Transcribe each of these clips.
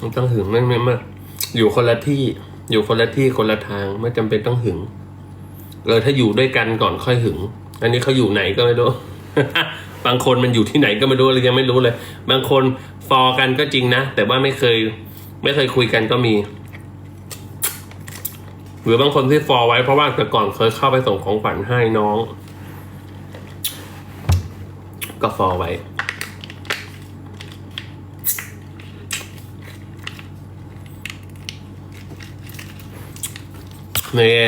ไม่ต้องหึงไม่ไม่ไม่อยู่คนละที่ อยู่คนละที่คนละทางไม่จำเป็นต้องหึงเออถ้าอยู่ด้วยกันก่อนค่อยหึง อันนี้เขาอยู่ไหนก็ไม่รู้ บางคนมันอยู่ที่ไหนก็ไม่รู้เลยยังไม่รู้เลย บางคนฟอกันก็จริงนะ แต่ว่าไม่เคย ไม่เคยคุยกันก็มี หรือบางคนที่ฟอไว้เพราะว่าแต่ก่อนเคยเข้าไปส่งของขวัญให้น้อง ก็ฟอไว้ นี่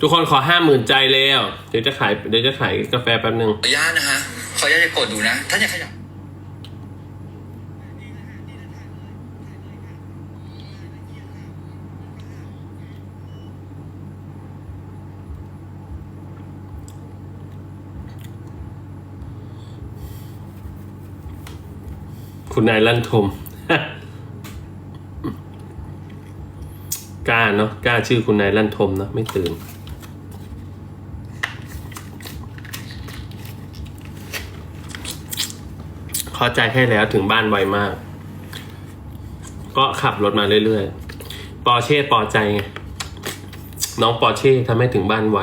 ทุกคนขอห้าหมื่นใจแล้ว เดี๋ยวจะขายเดี๋ยวจะขายกาแฟแป๊บหนึ่งขออนุญาตนะฮะขออนุญาตจะกดดูนะ ถ้าอยากขยับคุณนายลั่นทม กล้าเนาะกล้าชื่อคุณนายลั่นทมเนาะไม่ตื่นขอใจให้แล้วถึงบ้านไวมาก ก็ขับรถมาเรื่อยๆ ปอเช่ปอใจไง น้องปอเช่ทำให้ถึงบ้านไว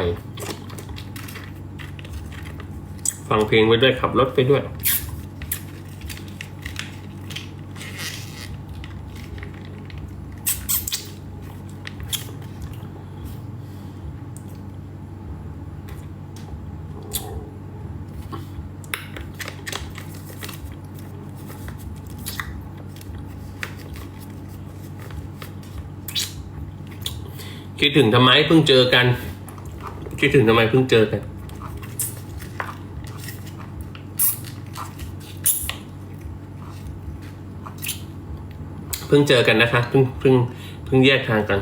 ฟังเพลงไปด้วยขับรถไปด้วย คิดถึงทำไมเพิ่งเจอกัน คิดถึงทำไมเพิ่งเจอกัน เพิ่งเจอกันนะคะ เพิ่งเพิ่งเพิ่งแยกทางกัน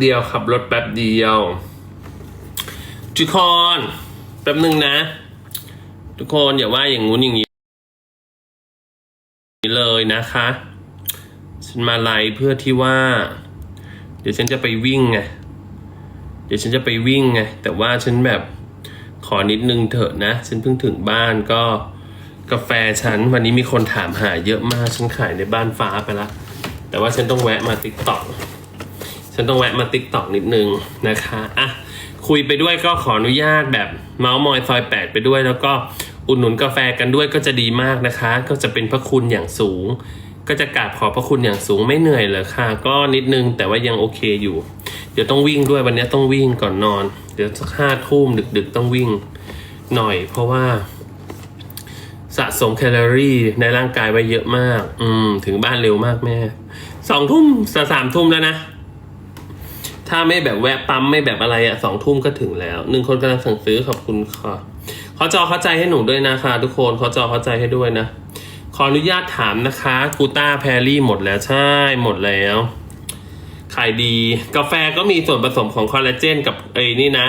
เดียวขับรถแป๊บเดียว ทุกคนแป๊บหนึ่งนะ ทุกคนอย่าว่าอย่างงู้นอย่างนี้เลยนะคะ ฉันมาไลฟ์เพื่อที่ว่า เดี๋ยวฉันจะไปวิ่งไงเดี๋ยวฉันจะไปวิ่งไงแต่ว่าฉันแบบขอนิดนึงเถอะนะ ฉันเพิ่งถึงบ้านก็กาแฟฉัน วันนี้มีคนถามหาเยอะมาก ฉันขายในบ้านฟ้าไปละแต่ว่าฉันต้องแวะมาติ๊กต็อก ฉันต้องแวะมาติ๊กตอกนิดนึงนะคะอะคุยไปด้วยก็ขออนุญาตแบบเมาส์มอยซอยแปดไปด้วย แล้วก็อุดหนุนกาแฟกันด้วยก็จะดีมากนะคะ ก็จะเป็นพระคุณอย่างสูง ก็จะกราบขอพระคุณอย่างสูงไม่เหนื่อยเลยค่ะ ก็นิดนึงแต่ว่ายังโอเคอยู่ เดี๋ยวต้องวิ่งด้วยวันนี้ต้องวิ่งก่อนนอน เดี๋ยวสักห้าทุ่มดึกๆ ต้องวิ่งหน่อย เพราะว่าสะสมแคลอรี่ในร่างกายไว้เยอะมาก อืม ถึงบ้านเร็วมากแม่สองทุ่มสามทุ่มแล้วนะ ถ้าไม่แบบแวะปั๊มไม่แบบอะไรอะสองทุ่มก็ถึงแล้วหนึ่งคนกำลังสั่งซื้อขอบคุณค่ะขอจอเข้าใจให้หนูด้วยนะคะทุกคนขอจอเข้าใจให้ด้วยนะ ขออนุญาตถามนะคะกูต้าแพรรี่หมดแล้วใช่หมดแล้วขายดี กาแฟก็มีส่วนผสมของคอลลาเจนกับเอ้นี่นะ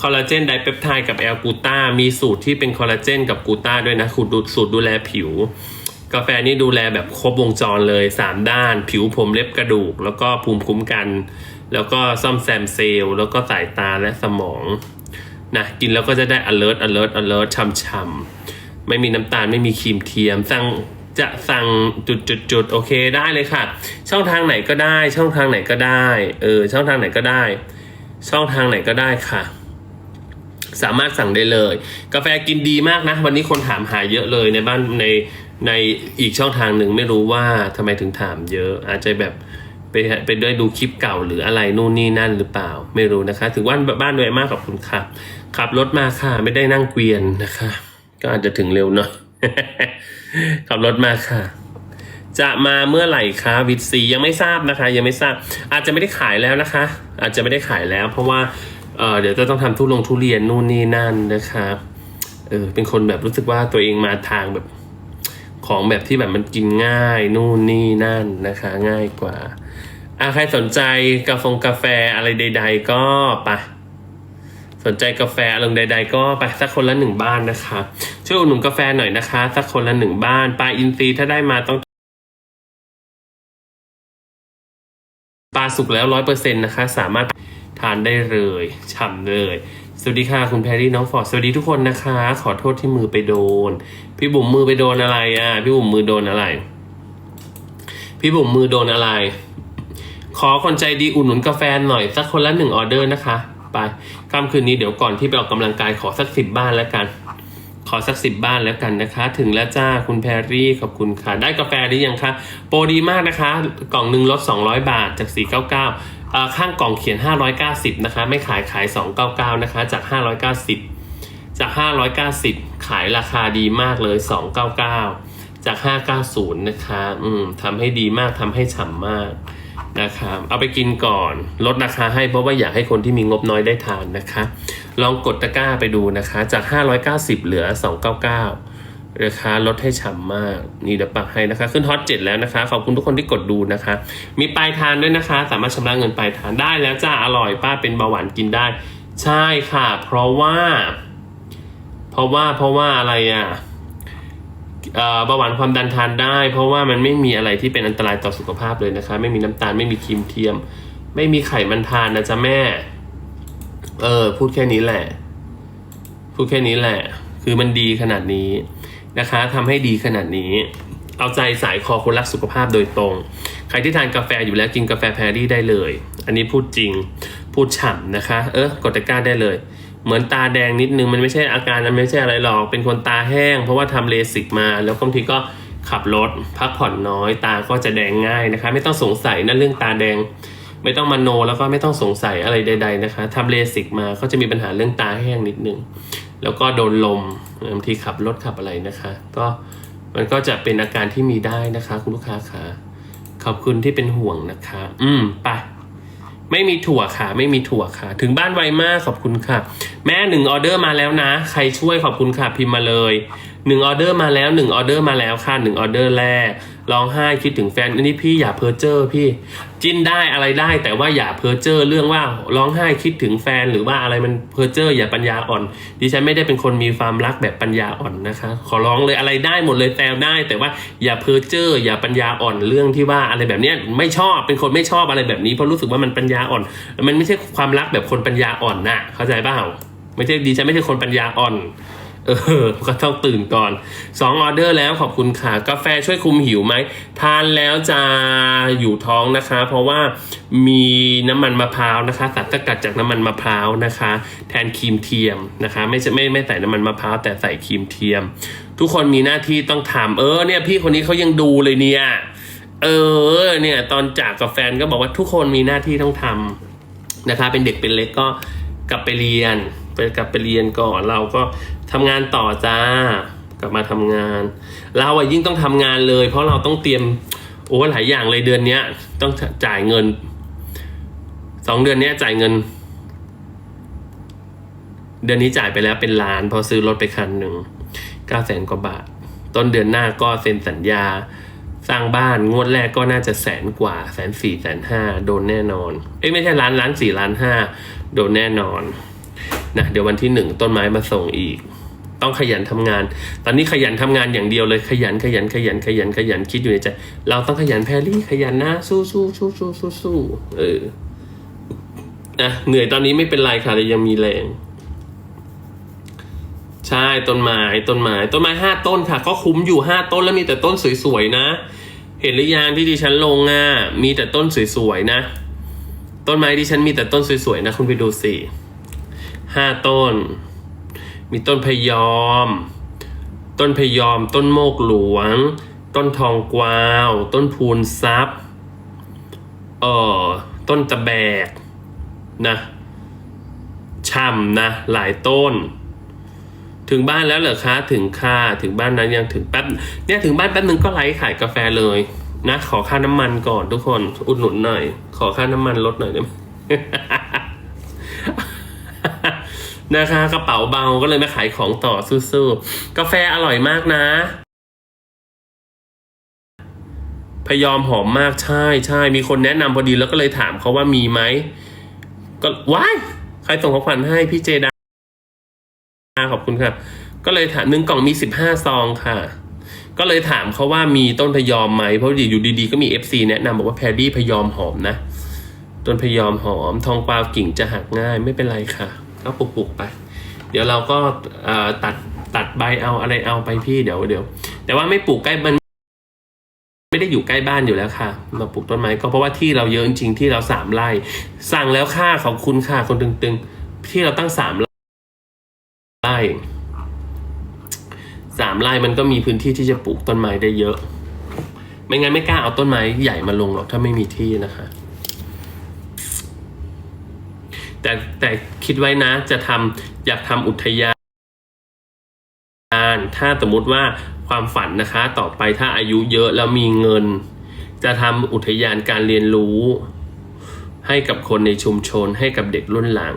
คอลลาเจนไดเปปไทด์กับแอลกูต้ามีสูตรที่เป็นคอลลาเจนกับกูต้าด้วยนะสูตรดูสูตรดูแลผิว กาแฟนี่ดูแลแบบครบวงจรเลยสามด้าน ผิวผมเล็บกระดูก แล้วก็ภูมิคุ้มกัน แล้วก็ซ่อมแซมเซลล์แล้วก็สายตาและสมองนะกินแล้วก็จะได้ alert alert alert ช่ำๆไม่มีน้ำตาลไม่มีครีมเทียม สั่งจะสั่งจุดจุดจุดโอเคได้เลยค่ะ ช่องทางไหนก็ได้ ช่องทางไหนก็ได้เออช่องทางไหนก็ได้ ช่องทางไหนก็ได้ค่ะ สามารถสั่งได้เลย กาแฟกินดีมากนะ วันนี้คนถามหาเยอะเลยในบ้านในในอีกช่องทางหนึ่งไม่รู้ว่าทำไมถึงถามเยอะ อาจจะแบบ ไปไปด้วยดูคลิปเก่าหรืออะไรนู่นนี่นั่นหรือเปล่า ไม่รู้นะคะถึงว่าบ้านด้วยมากขอบคุณค่ะขับรถมาค่ะ ไม่ได้นั่งเกวียนนะคะ ก็อาจจะถึงเร็วหน่อยขับรถมาค่ะ จะมาเมื่อไหร่คะวิตซียังไม่ทราบนะคะ ยังไม่ทราบ อาจจะไม่ได้ขายแล้วนะคะ อาจจะไม่ได้ขายแล้ว เพราะว่าเออเดี๋ยวจะต้องทำทุลงทุเรียนนู่นนี่นั่นนะคะเออเป็นคนแบบรู้สึกว่าตัวเองมาทางแบบของแบบที่แบบมันกินง่าย นู่นนี่นั่นนะคะ ง่ายกว่า อะใครสนใจกาแฟกาแฟอะไรใด ๆ ก็ไปสนใจกาแฟอารมณ์ใด ๆ ก็ไปสักคนละหนึ่งบ้านนะคะช่วยอุดหนุนกาแฟหน่อยนะคะ สักคนละหนึ่งบ้านปลาอินทรีถ้าได้มาต้องปลาสุกแล้วร้อยเปอร์เซ็นต์นะคะ สามารถทานได้เลยฉ่ำเลย สวัสดีค่ะคุณแพรรี่น้องฟอร์ดสวัสดีทุกคนนะคะ ขอโทษที่มือไปโดน พี่บุ๋มมือไปโดนอะไรอะ พี่บุ๋มมือโดนอะไร พี่บุ๋มมือโดนอะไร ขอคนใจดีอุดหนุนกาแฟหน่อยสักคนละหนึ่งออเดอร์นะคะ ไปค่ำคืนนี้เดี๋ยวก่อนที่ไปออกกำลังกายขอสักสิบบ้านแล้วกัน ขอสักสิบบ้านแล้วกันนะคะ ถึงแล้วจ้าคุณแพรรี่ขอบคุณค่ะ ได้กาแฟหรือยังคะโปรดีมากนะคะ กล่องหนึ่งลด200 บาทจาก 499อ่าข้างกล่องเขียน 590 นะคะ ไม่ขายขาย 299 นะคะ จาก 590 จาก 590 ขายราคาดีมากเลย 299 จาก 590 นะคะ อืมทำให้ดีมากทำให้ฉ่ำมาก นะครับเอาไปกินก่อนลดราคาให้เพราะว่าอยากให้คนที่มีงบน้อยได้ทานนะคะ ลองกดตะกร้าไปดูนะคะ จาก 590 เหลือ 299ราคาลดให้ฉ่ำมาก นี่เดี๋ยวปักให้นะคะ ขึ้นฮอตเจ็ดแล้วนะคะ ขอบคุณทุกคนที่กดดูนะคะ มีปลายทานด้วยนะคะ สามารถชำระเงินปลายทานได้แล้วจ้าอร่อยป้าเป็นเบาหวานกินได้ ใช่ค่ะ เพราะว่า เพราะว่าเพราะว่าอะไรอะเอ่อ เบาหวานความดันทานได้ เพราะว่ามันไม่มีอะไรที่เป็นอันตรายต่อสุขภาพเลยนะคะ ไม่มีน้ำตาลไม่มีครีมเทียม ไม่มีไขมันทานนะจ๊ะแม่ เออ พูดแค่นี้แหละ พูดแค่นี้แหละ คือมันดีขนาดนี้นะคะทำให้ดีขนาดนี้ เอาใจสายคอคนรักสุขภาพโดยตรง ใครที่ทานกาแฟอยู่แล้วกินกาแฟแพรรี่ได้เลย อันนี้พูดจริง พูดฉ่ำนะคะ เออกดตะกร้าได้เลย เหมือนตาแดงนิดนึงมันไม่ใช่อาการมันไม่ใช่อะไรหรอก เป็นคนตาแห้ง เพราะว่าทำเลสิกมา แล้วบางทีก็ขับรถพักผ่อนน้อย ตาก็จะแดงง่ายนะคะ ไม่ต้องสงสัยนะเรื่องตาแดง ไม่ต้องมาโนแล้วก็ไม่ต้องสงสัยอะไรใด ๆนะคะทำเลสิกมาก็จะมีปัญหาเรื่องตาแห้งนิดนึงแล้วก็โดนลมบางทีขับรถขับอะไรนะคะ ก็มันก็จะเป็นอาการที่มีได้นะคะ คุณลูกค้าคะขอบคุณที่เป็นห่วงนะคะ อืมไป ไม่มีถั่วค่ะ ไม่มีถั่วค่ะ ถึงบ้านไวมากขอบคุณค่ะ แม่หนึ่งออเดอร์มาแล้วนะ ใครช่วยขอบคุณค่ะพิมพ์มาเลยหนึ่งออเดอร์มาแล้วหนึ่งออเดอร์มาแล้วค่ะหนึ่งออเดอร์แรก ร้องไห้คิดถึงแฟนอันนี้พี่อย่าเพ้อเจ้อพี่ จิ้นได้อะไรได้ แต่ว่าอย่าเพ้อเจ้อเรื่องว่าร้องไห้คิดถึงแฟนหรือว่าอะไรมันเพ้อเจ้ออย่าปัญญาอ่อน ดิฉันไม่ได้เป็นคนมีความรักแบบปัญญาอ่อนนะคะ ขอร้องเลยอะไรได้หมดเลยแซวได้ แต่ว่าอย่าเพ้อเจ้ออย่าปัญญาอ่อนเรื่องที่ว่าอะไรแบบเนี้ยไม่ชอบเป็นคนไม่ชอบอะไรแบบนี้เพราะรู้สึกว่ามันปัญญาอ่อน มันไม่ใช่ความรักแบบคนปัญญาอ่อนน่ะเข้าใจเปล่าไม่ใช่ดิฉันไม่ใช่คนปัญญาอ่อน เออ ก็ต้องตื่นก่อนสองออเดอร์แล้วขอบคุณค่ะ กาแฟช่วยคุมหิวไหม ทานแล้วจะอยู่ท้องนะคะ เพราะว่ามีน้ำมันมะพร้าวนะคะสารสกัดจากน้ำมันมะพร้าวนะคะ แทนครีมเทียมนะคะ ไม่ใช่ไม่ไม่ใส่น้ำมันมะพร้าวแต่ใส่ครีมเทียม ทุกคนมีหน้าที่ต้องทำเออเนี่ยพี่คนนี้เขายังดูเลยเนี่ย เออเนี่ยตอนจากกับแฟนก็บอกว่าทุกคนมีหน้าที่ต้องทำนะคะ เป็นเด็กเป็นเล็กก็กลับไปเรียนไปกลับไปเรียนก่อนเราก็ ทำงานต่อจ้ากลับมาทำงาน เราอะยิ่งต้องทำงานเลย เพราะเราต้องเตรียมโอ้หลายอย่างเลยเดือนเนี้ย ต้องจ่ายเงินสองเดือนเนี้ยจ่ายเงิน เดือนนี้จ่ายไปแล้วเป็นล้านพอซื้อรถไปคันหนึ่งเก้าแสนกว่าบาท ต้นเดือนหน้าก็เซ็นสัญญา สร้างบ้านงวดแรกก็น่าจะแสนกว่าแสนสี่แสนห้าโดนแน่นอน เอ้ยไม่ใช่ล้านล้านสี่ล้านห้าโดนแน่นอนนะเดี๋ยววันที่หนึ่งต้นไม้มาส่งอีก ต้องขยันทำงาน ตอนนี้ขยันทำงานอย่างเดียวเลยขยันขยันขยันขยันขยันคิดอยู่ในใจ เราต้องขยันแพรรี่ขยันนะสู้สู้สู้สู้สู้สู้เออนะเหนื่อยตอนนี้ไม่เป็นไรค่ะแต่ยังมีแรง ใช่ต้นไม้ต้นไม้ต้นไม้ห้าต้นค่ะ ก็คุ้มอยู่ห้าต้นแล้วมีแต่ต้นสวยๆนะ เห็นหรือยังที่ดิฉันลงอะมีแต่ต้นสวยๆนะ ต้นไม้ดิฉันมีแต่ต้นสวยๆนะ คุณไปดูสิห้าต้น มีต้นพยอม ต้นพยอม ต้นโมกหลวง ต้นทองกวาว ต้นพูนซับเอ่อ ต้นตะแบกนะช่ำนะ หลายต้น ถึงบ้านแล้วเหรอคะ ถึงค่ะ ถึงบ้านนั้นยังถึงแป๊บ เนี่ยถึงบ้านแป๊บนึงก็ไลฟ์ขายกาแฟเลยนะ ขอค่าน้ำมันก่อนทุกคน อุดหนุนหน่อย ขอค่าน้ำมันลดหน่อยได้ไหม นะคะกระเป๋าเบาก็เลยมาขายของต่อสู้ๆกาแฟอร่อยมากนะ พยอมหอมมากใช่ใช่มีคนแนะนำพอดีแล้วก็เลยถามเขาว่ามีไหมก็ว้ายใครส่งของขวัญให้พี่เจดาขอบคุณครับก็เลยถามหนึ่งกล่องมีสิบห้าซองค่ะ ก็เลยถามเขาว่ามีต้นพยอมไหมเพราะอยู่ดีๆก็มีเอฟซีแนะนำบอกว่าแพรดี้พยอมหอมนะต้นพยอมหอม ทองกวาวกิ่งจะหักง่ายไม่เป็นไรค่ะ ก็ปลูกๆไป เดี๋ยวเราก็ตัดตัดใบเอาอะไรเอาไปพี่เดี๋ยวเดี๋ยว แต่ว่าไม่ปลูกใกล้มันไม่ได้อยู่ใกล้บ้านอยู่แล้วค่ะมาปลูกต้นไม้ก็เพราะว่าที่เราเยอะจริงๆที่เราสามไร่ สั่งแล้วค่าขอบคุณค่ะคนตึงๆ ที่เราตั้งสามไร่สามไร่มันก็มีพื้นที่ที่จะปลูกต้นไม้ได้เยอะ ไม่งั้นไม่กล้าเอาต้นไม้ใหญ่มาลงหรอกถ้าไม่มีที่นะคะ แต่แต่คิดไว้นะจะทำอยากทำอุทยานถ้าสมมติว่าความฝันนะคะ ต่อไปถ้าอายุเยอะแล้วมีเงิน จะทำอุทยานการเรียนรู้ ให้กับคนในชุมชนให้กับเด็กรุ่นหลัง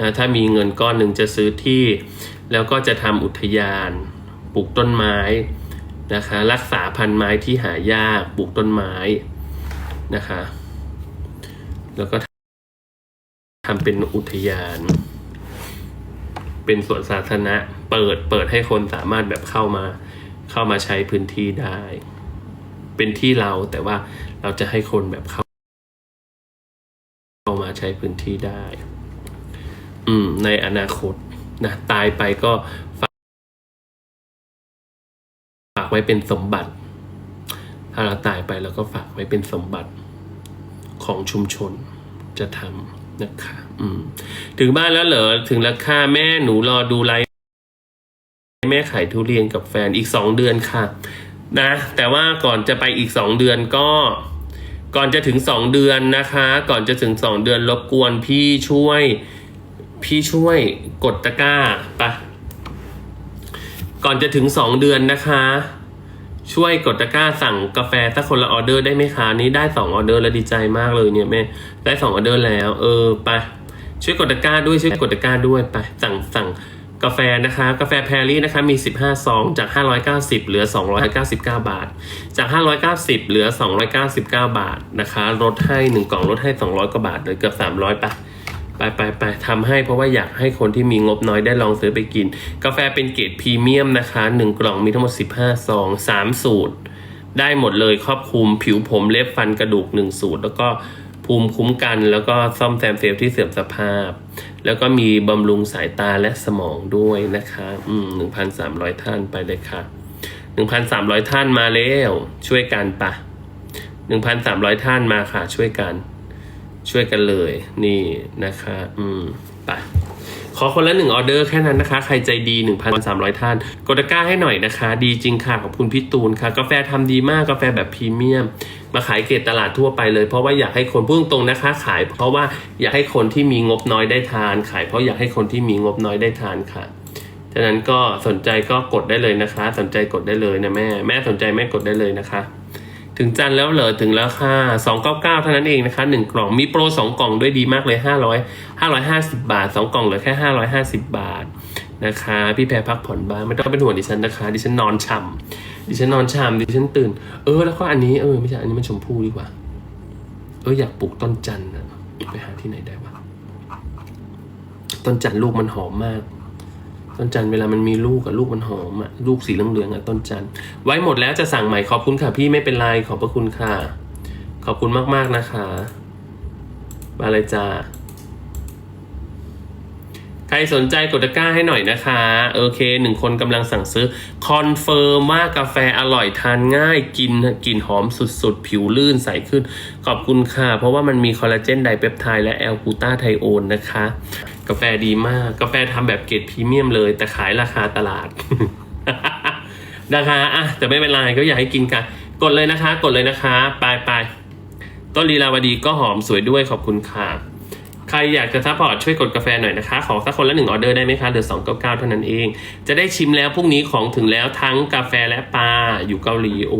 นะถ้ามีเงินก้อนหนึ่งจะซื้อที่ แล้วก็จะทำอุทยานปลูกต้นไม้นะคะ รักษาพันธุ์ไม้ที่หายากปลูกต้นไม้นะคะ แล้วก็ ทำเป็นอุทยาน เป็นสวนสาธารณะ เปิดเปิดให้คนสามารถแบบเข้ามา เข้ามาใช้พื้นที่ได้ เป็นที่เราแต่ว่าเราจะให้คนแบบเข้าเข้ามาใช้พื้นที่ได้ อืม ในอนาคตนะตายไปก็ฝากฝากไว้เป็นสมบัติ ถ้าเราตายไปเราก็ฝากไว้เป็นสมบัติของชุมชนจะทำ นะคะอืม ถึงบ้านแล้วเหรอ ถึงราคาแม่หนูรอดูไลฟ์แม่ขายทุเรียนกับแฟนอีกสองเดือนค่ะ นะ แต่ว่าก่อนจะไปอีกสองเดือนก็ ก่อนจะถึงสองเดือนนะคะ ก่อนจะถึงสองเดือนรบกวนพี่ช่วย พี่ช่วยกดตะกร้าไปะก่อนจะถึงสองเดือนนะคะ ช่วยกดตะกร้าสั่งกาแฟสักคนละออเดอร์ได้ไหมคะนี่ได้สองออเดอร์แล้วดีใจมากเลยเนี่ยแม่ได้สองออเดอร์แล้ว เออไปช่วยกดตะกร้าด้วยช่วยกดตะกร้าด้วยไปสั่งสั่งกาแฟนะคะกาแฟแพรรี่นะคะมี 15 ซอง จาก 590 เหลือ 299 บาท จาก 590 เหลือ 299 บาทนะคะลดให้ 1 กล่องลดให้ 200 กว่าบาทเลยเกือบ 300ปะ ไปไปไปทำให้เพราะว่าอยากให้คนที่มีงบน้อยได้ลองซื้อไปกิน กาแฟเป็นเกรดพรีเมียมนะคะ 1 กล่องมีทั้งหมด 15 ซอง 3 สูตร ได้หมดเลยครอบคลุมผิวผมเล็บฟันกระดูก 1 สูตร แล้วก็ภูมิคุ้มกันแล้วก็ซ่อมแซมเซลล์ที่เสื่อมสภาพ แล้วก็มีบำรุงสายตาและสมองด้วยนะคะ อืม1,300ท่านไปเลยค่ะ1,300ท่านมาแล้ว ช่วยกันปะ1,300ท่านมาค่ะ ช่วยกัน ช่วยกันเลยนี่นะคะ อืมไปขอคนละหนึ่งออเดอร์แค่นั้นนะคะ ใครใจดี 1,300 ท่าน กดตะกร้าให้หน่อยนะคะ ดีจริงค่ะ ขอบคุณพี่ตูนค่ะ กาแฟทำดีมาก กาแฟแบบพรีเมียม มาขายเกตตลาดทั่วไปเลย เพราะว่าอยากให้คนพูดตรงนะคะ ขาย เพราะว่าอยากให้คนที่มีงบน้อยได้ทาน ขายเพราะอยากให้คนที่มีงบน้อยได้ทานค่ะฉะนั้นก็สนใจก็กดได้เลยนะคะ สนใจกดได้เลยนะแม่ แม่สนใจแม่กดได้เลยนะคะ ถึงจันแล้วเหรอถึงแล้วค่ะสองเก้าเก้าเท่านั้นเองนะคะหนึ่งกล่องมีโปรสองกล่องด้วยดีมากเลยห้าร้อยห้าร้อยห้าสิบาทสองกล่องเหลือแค่ห้าร้อยห้าสิบาทนะคะ พี่แพรพักผ่อนบ้างไม่ต้องเป็นห่วงดิฉันนะคะ ดิฉันนอนช่ำดิฉันนอนช่ำดิฉันตื่น เออแล้วก็อันนี้เออไม่ใช่อันนี้มันชมพู่ดีกว่า เอออยากปลูกต้นจันทร์นะไปหาที่ไหนได้วะต้นจันทร์ลูกมันหอมมาก ต้นจันเวลามันมีลูกกับลูกมันหอมอะลูกสีเหลืองๆอะต้นจันไว้หมดแล้วจะสั่งใหม่ขอบคุณค่ะพี่ไม่เป็นไรขอบพระคุณค่ะ ขอบคุณมากๆนะคะมาเลยจ้าใครสนใจกดตะกร้าให้หน่อยนะคะ โอเคหนึ่งคนกำลังสั่งซื้อ คอนเฟิร์มว่ากาแฟอร่อยทานง่ายกินกลิ่นหอมสุดๆ ผิวลื่นใสขึ้น ขอบคุณค่ะ เพราะว่ามันมีคอลลาเจนไดเปปไทด์และแอลกูตาไทโอนนะคะ กาแฟดีมาก กาแฟทำแบบเกรดพรีเมียมเลย แต่ขายราคาตลาด นะคะอะแต่ไม่เป็นไรก็อยากให้กินกัน กดเลยนะคะ กดเลยนะคะไปไปต้นลีลาวดีก็หอมสวยด้วยขอบคุณค่ะใครอยากจะซัพพอร์ตช่วยกดกาแฟหน่อยนะคะ ขอสักคนละหนึ่งออเดอร์ได้ไหมคะเหลือสองเก้าเก้าเท่านั้นเอง จะได้ชิมแล้วพรุ่งนี้ของถึงแล้วทั้งกาแฟและปลาอยู่เกาหลีโ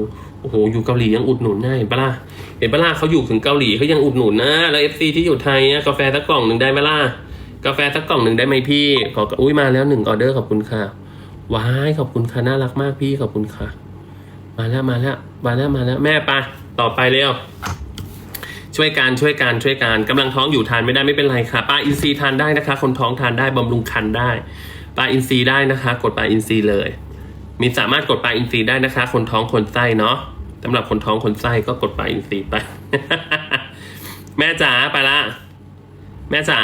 อ้โหอยู่เกาหลียังอุดหนุนได้เห็นปะล่ะเห็นปะล่ะเขาอยู่ถึงเกาหลีเขายังอุดหนุนนะแล้วเอฟซีที่อยู่ไทยกาแฟสักกล่องหนึ่งได้ไหมล่ะ กาแฟสักกล่องหนึ่งได้ไหมพี่ ขออุ้ยมาแล้วหนึ่งออเดอร์ขอบคุณค่ะ ว้ายขอบคุณค่ะน่ารักมากพี่ขอบคุณค่ะ มาแล้วมาแล้วมาแล้วมาแล้วแม่ไปต่อไปเร็วช่วยกันช่วยกันช่วยกันกำลังท้องอยู่ทานไม่ได้ไม่เป็นไรค่ะปลาอินทรีทานได้นะคะ คนท้องทานได้บำรุงคันได้ปลาอินทรีได้นะคะ กดปลาอินทรีเลย มีสามารถกดปลาอินทรีได้นะคะ คนท้องคนไส้เนาะสำหรับคนท้องคนไส้ก็กดปลาอินทรีไป แม่จ๋าไปละ แม่จ๋า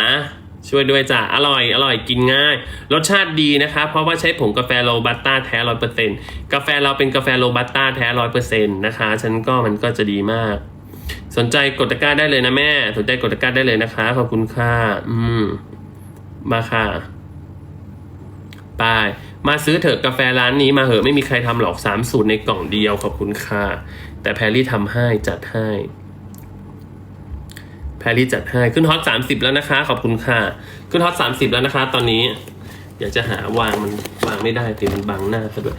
ช่วยด้วยจ้ะ อร่อย อร่อย กินง่าย รสชาติดีนะคะ เพราะว่าใช้ผงกาแฟโรบัสต้าแท้ร้อยเปอร์เซ็นกาแฟเราเป็นกาแฟโรบัสต้าแท้ร้อยเปอร์เซ็นนะคะ ฉันก็มันก็จะดีมาก สนใจกดตะกร้าได้เลยนะแม่ สนใจกดตะกร้าได้เลยนะคะ ขอบคุณค่ะ อืม มาค่ะ ไป มาซื้อเถอะกาแฟร้านนี้มาเหอะไม่มีใครทำหรอกสามสูตรในกล่องเดียว ขอบคุณค่ะ แต่แพรรี่ทำให้จัดให้ แพรรี่จัดให้ขึ้นฮอตสามสิบแล้วนะคะ ขอบคุณค่ะ ขึ้นฮอตสามสิบแล้วนะคะ ตอนนี้อยากจะหาวางมันวางไม่ได้ติมันบังหน้าซะด้วย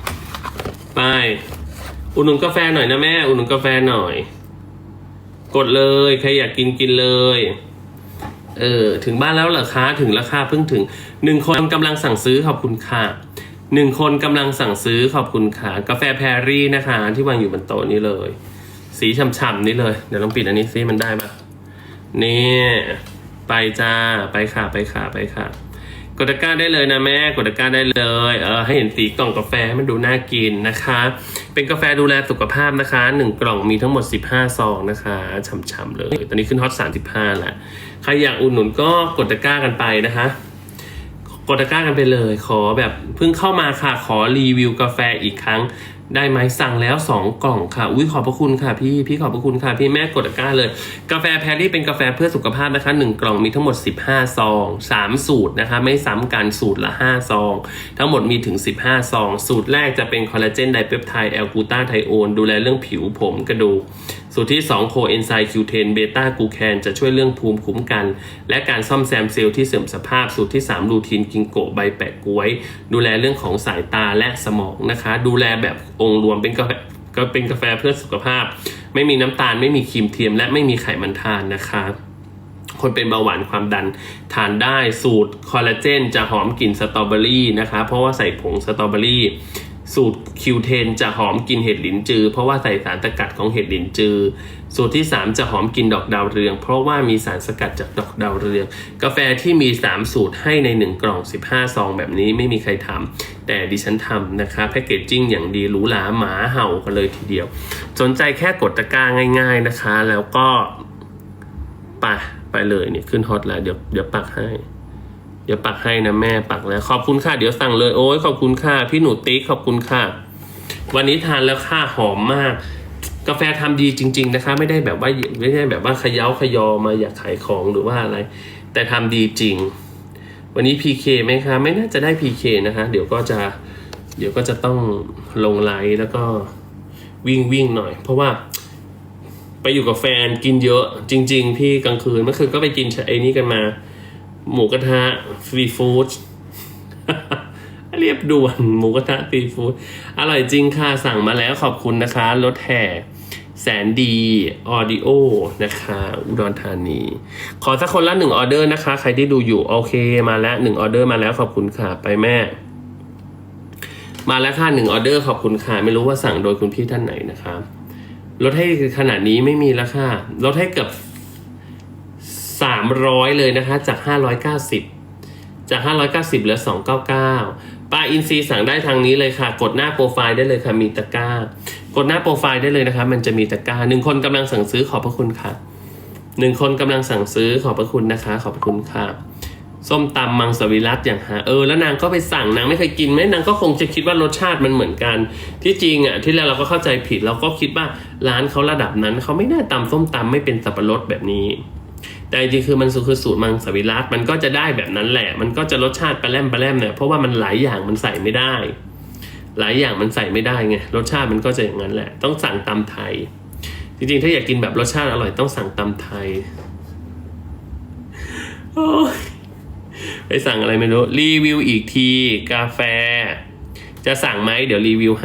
ไปอุดหนุนกาแฟหน่อยนะแม่ อุดหนุนกาแฟหน่อย กดเลยใครอยากกินกินเลยเออถึงบ้านแล้วเหรอคะถึงราคาเพิ่งถึงหนึ่งคนกำลังสั่งซื้อขอบคุณค่ะหนึ่งคนกำลังสั่งซื้อขอบคุณค่ะ กาแฟแพรรี่นะคะ ที่วางอยู่บนโต๊ะนี้เลย สีฉ่ำๆนี่เลย เดี๋ยวลองปิดอันนี้ซิมันได้ปะ นี่ไปจ้าไปค่ะไปค่ะไปค่ะ กดตะกร้าได้เลยนะแม่กดตะกร้าได้เลยเออให้เห็นสีกล่องกาแฟให้มันดูน่ากินนะคะ เป็นกาแฟดูแลสุขภาพนะคะหนึ่งกล่องมีทั้งหมด 15 ซองนะคะฉ่ำๆเลย ตอนนี้ขึ้นฮอต35แล้วใครอยากอุดหนุนก็กดตะกร้ากันไปนะคะ กดตะกร้ากันไปเลย ขอแบบเพิ่งเข้ามาค่ะขอรีวิวกาแฟอีกครั้ง ได้ไหมสั่งแล้ว 2 กล่องค่ะ อุ้ยขอบพระคุณค่ะพี่พี่ขอบพระคุณค่ะ พี่แม่กดตะกร้าเลย กาแฟแพรรี่เป็นกาแฟเพื่อสุขภาพนะคะ 1 กล่องมีทั้งหมด 15 ซอง 3 สูตรนะคะ ไม่ซ้ำกันสูตรละ 5 ซอง ทั้งหมดมีถึง 15 ซอง สูตรแรกจะเป็นคอลลาเจนไดเปปไทด์แอลกูตาไทโอนดูแลเรื่องผิวผมกระดูก สูตรที่2โคเอนไซม์คิวเทนเบต้ากูแคนจะช่วยเรื่องภูมิคุ้มกัน และการซ่อมแซมเซลล์ที่เสื่อมสภาพ สูตรที่3ลูทีนกิงโกะใบแปะกล้วย ดูแลเรื่องของสายตาและสมองนะคะ ดูแลแบบองค์รวมเป็นกาแฟก็เป็นกาแฟเพื่อสุขภาพ ไม่มีน้ำตาลไม่มีครีมเทียม และไม่มีไขมันทานนะคะคนเป็นเบาหวานความดันทานได้สูตรคอลลาเจนจะหอมกลิ่นสตรอเบอรี่นะคะ เพราะว่าใส่ผงสตรอเบอรี่ สูตรคิวเทนจะหอมกลิ่นเห็ดหลินจือ เพราะว่าใส่สารสกัดของเห็ดหลินจือ สูตรที่ 3 จะหอมกลิ่นดอกดาวเรือง เพราะว่ามีสารสกัดจากดอกดาวเรือง กาแฟที่มี 3 สูตรให้ใน 1 กล่อง 15 ซองแบบนี้ไม่มีใครทำแต่ดิฉันทำนะคะแพคเกจจิ้งอย่างดีหรูหราหมาเห่ากันเลยทีเดียว สนใจแค่กดตะกร้าง่าย ๆนะคะ แล้วก็ไปไปเลยเนี่ยขึ้นฮอตแล้วเดี๋ยวเดี๋ยวปักให้ เดี๋ยวปักให้นะแม่ปักแล้ว ขอบคุณค่ะ เดี๋ยวสั่งเลยโอ้ยขอบคุณค่ะพี่หนูติ๊กขอบคุณค่ะ วันนี้ทานแล้วค่ะหอมมาก กาแฟทำดีจริง ๆนะคะ ไม่ได้แบบว่าไม่ได้แบบว่าเขย้าขยอมาอยากขายของหรือว่าอะไร แต่ทำดีจริง วันนี้ PK ไหมคะไม่น่าจะได้ PK นะคะ เดี๋ยวก็จะเดี๋ยวก็จะต้องลงไลน์แล้วก็วิ่งวิ่งหน่อย เพราะว่าไปอยู่กับแฟนกินเยอะจริง ๆ พี่กลางคืนเมื่อคืนก็ไปกินไอ้นี่กันมา หมูกระทะฟรีฟู้ดเรียบด่วนหมูกระทะฟรีฟู้ดอร่อยจริงค่ะ สั่งมาแล้วขอบคุณนะคะรถแห่แสนดีออดิโอนะคะ อุดรธานี ขอสักคนละหนึ่งออเดอร์นะคะ ใครที่ดูอยู่ โอเคมาแล้วหนึ่งออเดอร์มาแล้วขอบคุณค่ะ ไปแม่ มาแล้วค่ะหนึ่งออเดอร์ขอบคุณค่ะ ไม่รู้ว่าสั่งโดยคุณพี่ท่านไหนนะคะลดให้ขนาดนี้ไม่มีแล้วค่ะลดให้เกือบ สามร้อยเลยนะคะ จากห้าร้อยเก้าสิบจาก 590 เหลือ 299ปลาอินซีสั่งได้ทางนี้เลยค่ะ กดหน้าโปรไฟล์ได้เลยค่ะมีตะกร้า กดหน้าโปรไฟล์ได้เลยนะคะ มันจะมีตะกร้าหนึ่งคนกำลังสั่งซื้อขอบพระคุณค่ะหนึ่งคนกำลังสั่งซื้อขอบพระคุณนะคะ ขอบพระคุณค่ะส้มตำมังสวิรัตอย่างหาเออแล้วนางก็ไปสั่งนางไม่เคยกินไหมนางก็คงจะคิดว่ารสชาติมันเหมือนกัน ที่จริงอะที่แรกเราก็เข้าใจผิดเราก็คิดว่าร้านเขาระดับนั้นเขาไม่น่าตำส้มตำไม่เป็นสับปะรดแบบนี้ แต่จริงๆคือมันคือสูตรมังสวิรัตมันก็จะได้แบบนั้นแหละ มันก็จะรสชาติปลาแรมปลาแรมเนี่ยเพราะว่ามันหลายอย่างมันใส่ไม่ได้ หลายอย่างมันใส่ไม่ได้ไงรสชาติมันก็จะอย่างนั้นแหละ ต้องสั่งตำไทย จริงๆ ถ้าอยากกินแบบรสชาติอร่อยต้องสั่งตำไทยโอ้ยไปสั่งอะไรไม่รู้รีวิวอีกที กาแฟ จะสั่งไหมเดี๋ยวรีวิวให้